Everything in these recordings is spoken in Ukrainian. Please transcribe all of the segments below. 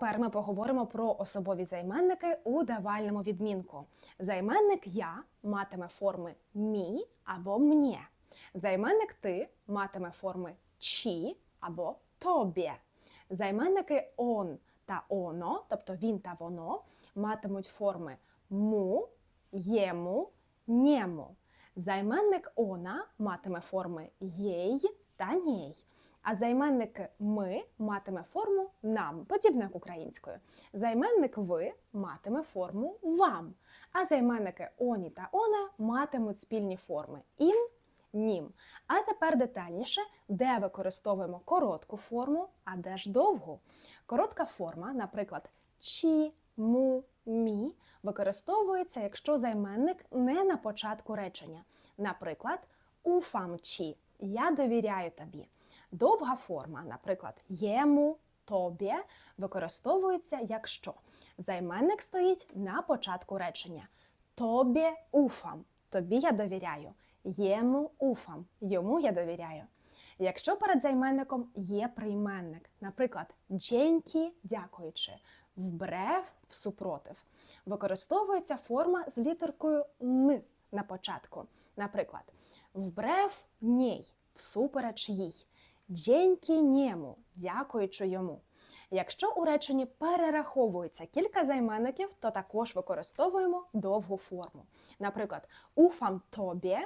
тепер ми поговоримо про особові займенники у давальному відмінку. Займенник я матиме форми мі або мнє. Займенник ти матиме форми чі або тобі. Займенники он та оно, тобто він та воно, матимуть форми му, єму, нєму. Займенник она матиме форми єй та нєй. А займенник ми матиме форму нам, подібно як українською. Займенник ви матиме форму вам. А займенники оні та она матимуть спільні форми ім, нім. А тепер детальніше, де використовуємо коротку форму, а де ж довгу. Коротка форма, наприклад, чі, му, мі, використовується, якщо займенник не на початку речення. Наприклад, уфам чі я довіряю тобі. Довга форма, наприклад, єму, тобі, використовується якщо займенник стоїть на початку речення. Тобі уфам, тобі я довіряю. Єму уфам, йому я довіряю. Якщо перед займенником є прийменник, наприклад, дженькі дякуючи, вбрев всупротив, використовується форма з літеркою н на початку. Наприклад, вбрев ній, всупереч їй, дженькі нєму, дякуючи йому. Якщо у реченні перераховується кілька займенників, то також використовуємо довгу форму. Наприклад, уфам тобі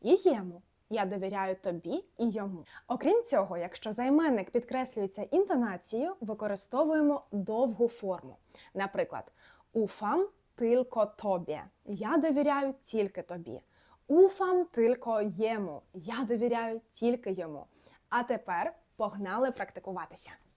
і єму. Я довіряю тобі і йому. Окрім цього, якщо займенник підкреслюється інтонацією, використовуємо довгу форму. Наприклад, уфам тільки тобі. Я довіряю тільки тобі. Уфам тільки йому. Я довіряю тільки йому. А тепер погнали практикуватися.